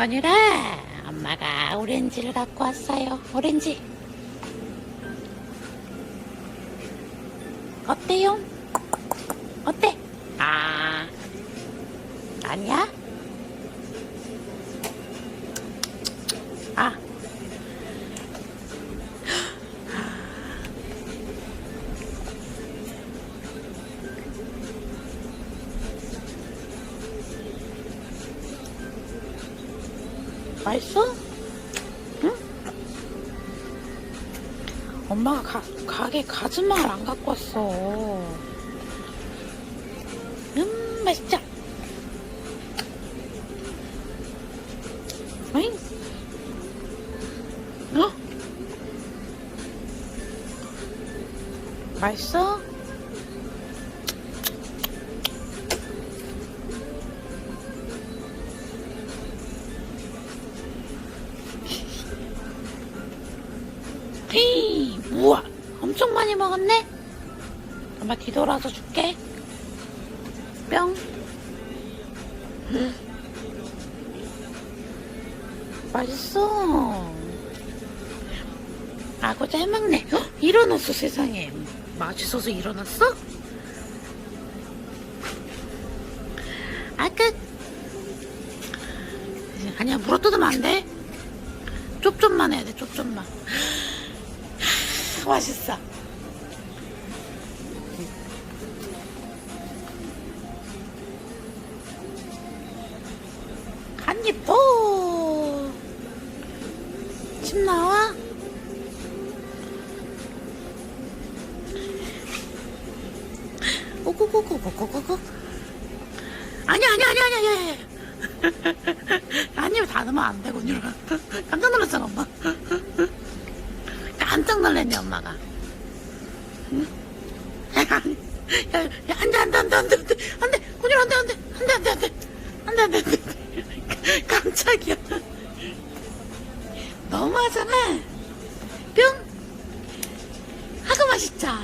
건유라, 엄마가 오렌지를 갖고 왔어요. 오렌지. 어때요? 어때? 아, 아니야? 맛있어? 응? 엄마가 가, 가게 가즈마를 안 갖고 왔어. 음, 맛있죠? 어잉? 어? 맛있어? 헤이, 우와, 엄청 많이 먹었네? 엄마 뒤돌아서 줄게. 뿅. 음. 맛있어. 아고 잘 먹네. 헉, 일어났어, 세상에. 맛있어서 일어났어? 아, 끝. 아니야, 물어뜯으면 안 돼. 쩝쩝만 해야 돼, 쩝쩝만. 맛있어. 한입 더. 침 나와? 오구구구구구구구. 아니야, 아니야, 아니야, 아니야, 아니야. 한입 다 넣으면 안 되고, 이러가. 깜짝 놀랐잖아, 엄마. 깜짝 놀랐네, 엄마가. 응? 야, 야, 야, 안 돼, 안 돼, 안 돼, 안 돼, 안 돼, 안 돼, 곤일 안 돼, 안 돼, 안 돼, 안 돼, 안 돼, 안 돼, 안 돼, 안 돼. 깜짝이야. 너무하잖아. 뿅! 하고 맛있자.